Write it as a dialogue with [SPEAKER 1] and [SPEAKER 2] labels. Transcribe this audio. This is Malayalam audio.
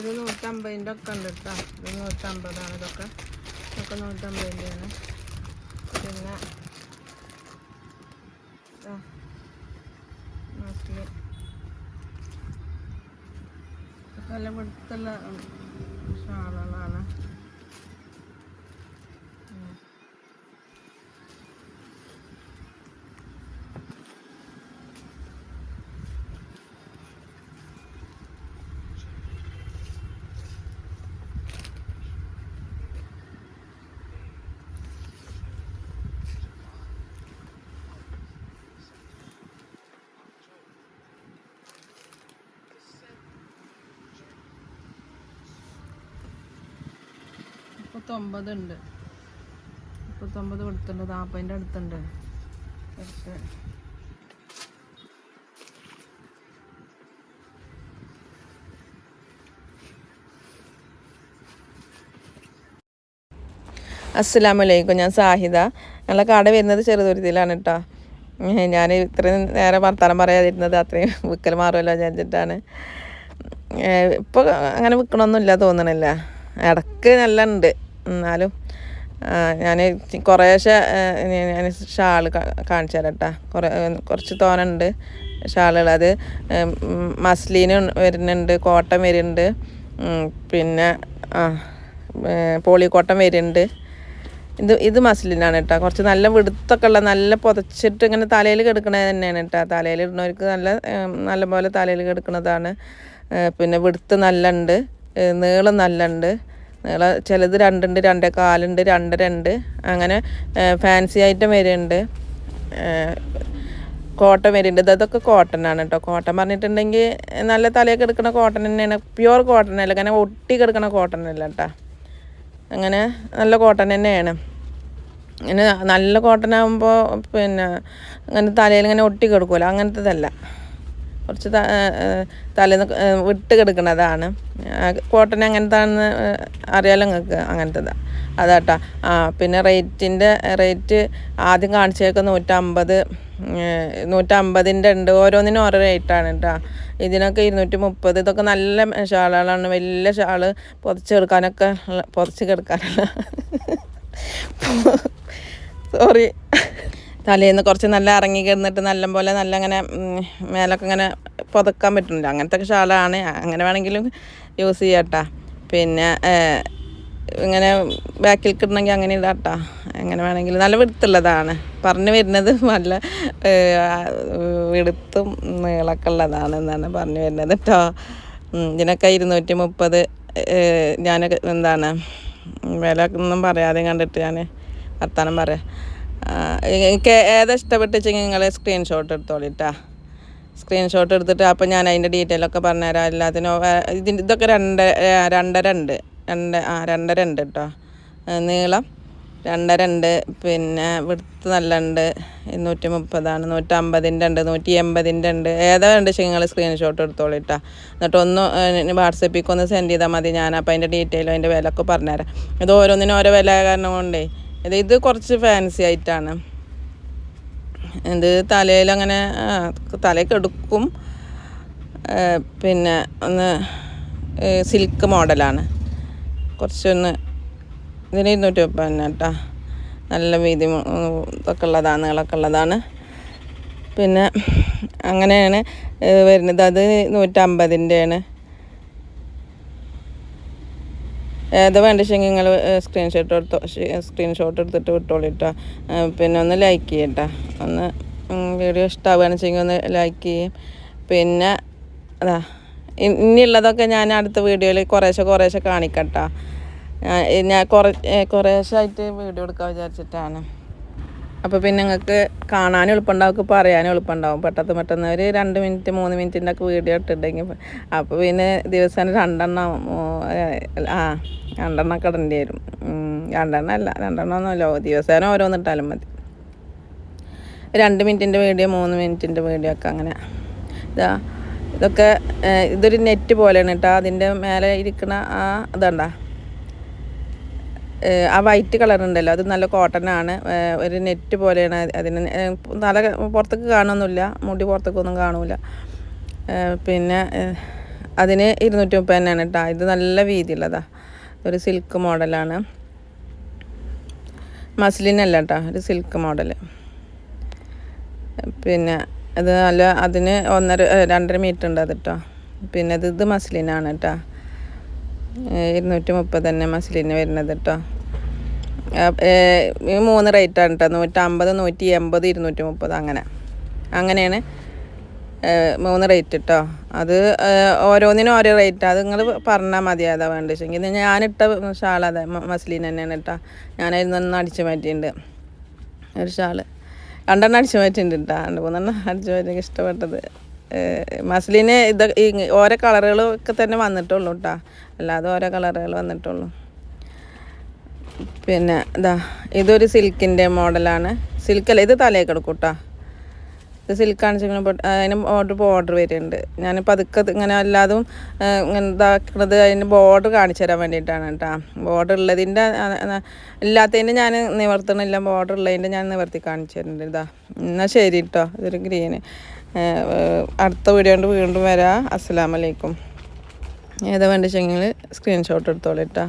[SPEAKER 1] ഇത് നൂറ്റമ്പതിന്റെ ഒക്കെ ഉണ്ട് കേട്ടോ ഇത് നൂറ്റമ്പതാണ് ഇതൊക്കെ. ഇതൊക്കെ നൂറ്റമ്പതിന്റെയാണ് പിന്നെ നല്ല വെടുത്തുള്ള ഷാളുകളാണ്. മുപ്പത്തൊമ്പത് ഉണ്ട് മുപ്പത്തൊമ്പത് കൊടുത്തിട്ടുണ്ട് നാൽപ്പതിന്റെ അടുത്തുണ്ട്. അടുത്ത്. അസ്സലാമലൈക്കും ഞാൻ സാഹിദ. ഞങ്ങളെ കട വരുന്നത് ചെറുതുരുത്തിയിലാണ് കേട്ടോ ഞാൻ ഇത്രയും നേരം വർത്തമാനം പറയാതിരുന്നത് അത്രയും വിൽക്കൽ മാറുമല്ലോ വിചാരിച്ചിട്ടാണ്. ഇപ്പോൾ അങ്ങനെ വിൽക്കണമൊന്നുമില്ല തോന്നണില്ല. ഇടയ്ക്ക് നല്ല ഉണ്ട്. എന്നാലും ഞാൻ കുറേശ്ശെ ഞാൻ ഷാൾ കാണിച്ചു തരാം കേട്ടോ കുറേ കുറച്ച് തോനുണ്ട് ഷാളുകൾ അത് മസ്ലീന് വരുന്നുണ്ട് കോട്ടൻ വരുന്നുണ്ട്. പിന്നെ ആ പോളി കോട്ടൺ വരുന്നുണ്ട്. ഇത് ഇത് മസ്ലിനാണ് കേട്ടോ കുറച്ച് നല്ല വെടുത്തൊക്കെ ഉള്ള നല്ല പുതച്ചിട്ട് ഇങ്ങനെ തലയിൽ കിടക്കണത് തന്നെയാണ് കേട്ടോ തലയിൽ ഇടുന്നവർക്ക് നല്ല നല്ലപോലെ നല്ല പോലെ തലയിൽ കിടക്കുന്നതാണ് പിന്നെ വെടുത്ത് നല്ലുണ്ട് നീളം നല്ല ഉണ്ട് നീളം ചിലത് രണ്ടുണ്ട് രണ്ടേ കാലുണ്ട് രണ്ടര ഉണ്ട് അങ്ങനെ ഫാൻസി ഐറ്റം വരുന്നുണ്ട്. കോട്ടൺ വരുന്നുണ്ട്. ഇതൊക്കെ കോട്ടൺ ആണ് കേട്ടോ കോട്ടൺ പറഞ്ഞിട്ടുണ്ടെങ്കിൽ നല്ല തലയൊക്കെ എടുക്കുന്ന കോട്ടൺ തന്നെയാണ്. പ്യുവർ കോട്ടൺ അല്ല കാരണം ഒട്ടി കിടക്കുന്ന കോട്ടൺ അല്ല കേട്ടോ അങ്ങനെ നല്ല കോട്ടൺ തന്നെയാണ്. അങ്ങനെ നല്ല കോട്ടൺ ആകുമ്പോൾ പിന്നെ അങ്ങനെ തലയിൽ ഇങ്ങനെ ഒട്ടി കിടക്കുമല്ലോ അങ്ങനത്തതല്ല. കുറച്ച് തലേന്ന് വിട്ട് കിടക്കുന്നതാണ് കോട്ടൺ എങ്ങനത്താണെന്ന് അറിയാലോ നിങ്ങൾക്ക് അങ്ങനത്തേതാണ് അതാട്ടാ. ആ പിന്നെ റേറ്റിന്റെ റേറ്റ് ആദ്യം കാണിച്ചേക്ക് നൂറ്റമ്പത് നൂറ്റമ്പതിന്റെ ഉണ്ട്. ഓരോന്നിനും ഓരോ റേറ്റാണ് കേട്ടോ ഇതിനൊക്കെ ഇരുന്നൂറ്റി മുപ്പത് ഇതൊക്കെ നല്ല ഷാളുകളാണ് വലിയ ഷാൾ പുതച്ചെടുക്കാനൊക്കെ ഉള്ള- പുതച്ച് കിടക്കാനുള്ള സോറി. തലേന്ന് കുറച്ച് നല്ല ഇറങ്ങി കിടന്നിട്ട് നല്ല പോലെ നല്ല അങ്ങനെ മേലൊക്കെ ഇങ്ങനെ പുതക്കാൻ പറ്റുന്നുണ്ട്. അങ്ങനത്തെ ഷാളാണ്. അങ്ങനെ വേണമെങ്കിലും യൂസ് ചെയ്യാട്ടാ. പിന്നെ ഇങ്ങനെ ബാക്കിൽ കിടണമെങ്കിൽ അങ്ങനെ ഇടാട്ടാ. എങ്ങനെ വേണമെങ്കിലും നല്ല വെടുത്തുള്ളതാണ്. പറഞ്ഞു വരുന്നത് നല്ല വെടുത്തും നീളൊക്കെ ഉള്ളതാണ് എന്നാണ് പറഞ്ഞു വരുന്നത് കേട്ടോ ഇതിനൊക്കെ ഇരുന്നൂറ്റി മുപ്പത് ഞാൻ എന്താണ് വില ഒന്നും പറയാതെ കണ്ടിട്ട് ഞാൻ വർത്താനം പറയാം. എനിക്ക് ഏതാ ഇഷ്ടപ്പെട്ടിച്ചെങ്കിൽ നിങ്ങൾ സ്ക്രീൻഷോട്ട് എടുത്തോളിട്ടാ സ്ക്രീൻഷോട്ട് എടുത്തിട്ട് അപ്പോൾ ഞാൻ അതിന്റെ ഡീറ്റെയിൽ ഒക്കെ പറഞ്ഞുതരാം. എല്ലാത്തിനും ഇതിന്റെ ഇതൊക്കെ രണ്ട് രണ്ടര ഉണ്ട്. രണ്ട് ആ രണ്ടര ഉണ്ട് കേട്ടോ നീളം രണ്ടര ഉണ്ട്. പിന്നെ വിടുത്ത് നല്ല ഉണ്ട്. നൂറ്റി മുപ്പതാണ് നൂറ്റമ്പതിന്റെ ഉണ്ട്. നൂറ്റി എൺപതിന്റെ ഉണ്ട്. ഏതാ വേണ്ട നിങ്ങൾ സ്ക്രീൻഷോട്ട് എടുത്തോളിട്ടാ എന്നിട്ട് ഒന്ന് വാട്സപ്പിലേക്ക് ഒന്ന് സെൻഡ് ചെയ്താൽ മതി. ഞാൻ അപ്പോൾ അതിന്റെ ഡീറ്റെയിലും അതിന്റെ വില ഒക്കെ പറഞ്ഞുതരാം. ഇത് ഓരോന്നിനും ഓരോ വില കാരണം കൊണ്ടേ ഇത് കുറച്ച് ഫാൻസി ആയിട്ടാണ്. ഇത് തലയിൽ അങ്ങനെ തലയൊക്കെ എടുക്കും. പിന്നെ ഒന്ന് സിൽക്ക് മോഡലാണ്. കുറച്ചൊന്ന് ഇതിന് ഇരുന്നൂറ്റി മുപ്പത് കേട്ടോ. നല്ല വീതി ഇതൊക്കെ ഉള്ളതാണ് നീളമൊക്കെ ഉള്ളതാണ്. പിന്നെ അങ്ങനെയാണ് വരുന്നത്. അത് നൂറ്റമ്പതിന്റെയാണ് ഏത് വേണ്ടിച്ചെങ്കിൽ നിങ്ങൾ സ്ക്രീൻഷോട്ട് എടുത്ത് സ്ക്രീൻഷോട്ട് എടുത്തിട്ട് വിട്ടോളിട്ടോ. പിന്നെ ഒന്ന് ലൈക്ക് ചെയ്യട്ടോ. ഒന്ന് വീഡിയോ ഇഷ്ടമാവുകയാണെന്ന് വെച്ചെങ്കിൽ ഒന്ന് ലൈക്ക് ചെയ്യും. പിന്നെ അതാ ഇനിയുള്ളതൊക്കെ ഞാൻ അടുത്ത വീഡിയോയിൽ കുറേശ്ശെ കുറേശ്ശെ കാണിക്കട്ടോ. ഞാൻ കുറേ കുറേശ്ശായിട്ട് വീഡിയോ എടുക്കാൻ വിചാരിച്ചിട്ടാണ്. അപ്പോൾ പിന്നെ നിങ്ങൾക്ക് കാണാനും എളുപ്പമുണ്ടാവും പറയാനും എളുപ്പമുണ്ടാവും. പെട്ടെന്ന് പെട്ടെന്ന് ഒരു രണ്ട് മിനിറ്റ് മൂന്ന് മിനിറ്റിന്റെ ഒക്കെ വീഡിയോ ഇട്ടിട്ടുണ്ടെങ്കിൽ അപ്പോൾ പിന്നെ ദിവസം രണ്ടെണ്ണം ആ രണ്ടെണ്ണം ഒക്കെ ഇടേണ്ടി വരും. രണ്ടെണ്ണം അല്ല രണ്ടെണ്ണം ഒന്നുമല്ല. ദിവസേന ഓരോന്ന് ഇട്ടാലും മതി. രണ്ട് മിനിറ്റിന്റെ വീഡിയോ മൂന്ന് മിനിറ്റിന്റെ വീഡിയോ ഒക്കെ അങ്ങനെ. ഇതാ ഇതൊക്കെ ഇതൊരു നെറ്റ് പോലെയാണ് കേട്ടോ. അതിന്റെ മേലെ ഇരിക്കുന്ന ആ ഇതുണ്ടാ. ആ വൈറ്റ് കളർ ഉണ്ടല്ലോ അത് നല്ല കോട്ടൺ ആണ്. ഒരു നെറ്റ് പോലെയാണ് അത് അതിന് നല്ല പുറത്തേക്ക് കാണുന്നില്ല മുടി പുറത്തേക്കൊന്നും കാണില്ല പിന്നെ അതിന് ഇരുന്നൂറ്റി മുപ്പത് തന്നെയാണ് കേട്ടോ ഇത് നല്ല വീതിയുള്ളതാ. ഒരു സിൽക്ക് മോഡലാണ് മസ്ലിനല്ല കേട്ടോ ഒരു സിൽക്ക് മോഡൽ പിന്നെ അത് നല്ല അതിന് ഒന്നര രണ്ടര മീറ്റർ ഉണ്ട് അത് കേട്ടോ പിന്നെ ഇത് ഇത് മസ്ലിനാണ് കേട്ടോ ഇരുന്നൂറ്റി മുപ്പത് തന്നെ മസിലിന് വരുന്നത് കേട്ടോ ഈ മൂന്ന് റേറ്റാണ് കേട്ടോ നൂറ്റമ്പത് നൂറ്റി എൺപത് ഇരുന്നൂറ്റി മുപ്പത് അങ്ങനെ. അങ്ങനെയാണ് മൂന്ന് റേറ്റ് കേട്ടോ അത് ഓരോന്നിനും ഓരോ റേറ്റ് അത് നിങ്ങൾ പറഞ്ഞാൽ മതി അതാ വെച്ചെങ്കിൽ ഇത് ഞാനിട്ട ഷാൾ അതെ മസ്ലിൻ തന്നെയാണ് കേട്ടോ ഞാനതിൽ നിന്ന് അടിച്ചു മാറ്റിയിട്ടുണ്ട് ഒരു ഷാൾ. രണ്ടെണ്ണം അടിച്ചു മാറ്റിയിട്ടുണ്ട് കേട്ടോ രണ്ട് മൂന്നെണ്ണം അടിച്ചു മാറ്റി ഇഷ്ടപ്പെട്ടത്. മസ്ലിന് ഇത് ഓരോ കളറുകളൊക്കെ തന്നെ വന്നിട്ടുള്ളൂ കേട്ടോ അല്ലാതെ ഓരോ കളറുകൾ വന്നിട്ടുള്ളൂ. പിന്നെ ഇതാ ഇതൊരു സിൽക്കിന്റെ മോഡലാണ്. സിൽക്കല്ല ഇത് തലയിൽ കിടക്കും കേട്ടോ ഇത് സിൽക്കാണ് വെച്ചാൽ അതിന് ഓർഡർ ബോർഡർ വരുന്നുണ്ട് ഞാൻ പതുക്കെ ഇത് ഇങ്ങനെ അല്ലാതും ഇങ്ങനെ ഇതാക്കുന്നത് അതിന് ബോർഡർ കാണിച്ചു തരാൻ വേണ്ടിയിട്ടാണ് കേട്ടോ ബോർഡർ ഉള്ളതിന്റെ ഇല്ലാത്തതിന്റെ ഞാൻ നിവർത്തണില്ല. ബോർഡർ ഉള്ളതിന്റെ ഞാൻ നിവർത്തി കാണിച്ചു തരുന്നുണ്ട്. ഇതാ എന്നാൽ ശരി കേട്ടോ ഇതൊരു ഗ്രീന്. അടുത്ത വീഡിയോ കൊണ്ട് വീണ്ടും വരാം. അസ്സലാമലൈക്കും ഏതാ വേണ്ടിച്ചെങ്കിൽ സ്ക്രീൻഷോട്ട് എടുത്തോളൂ കേട്ടോ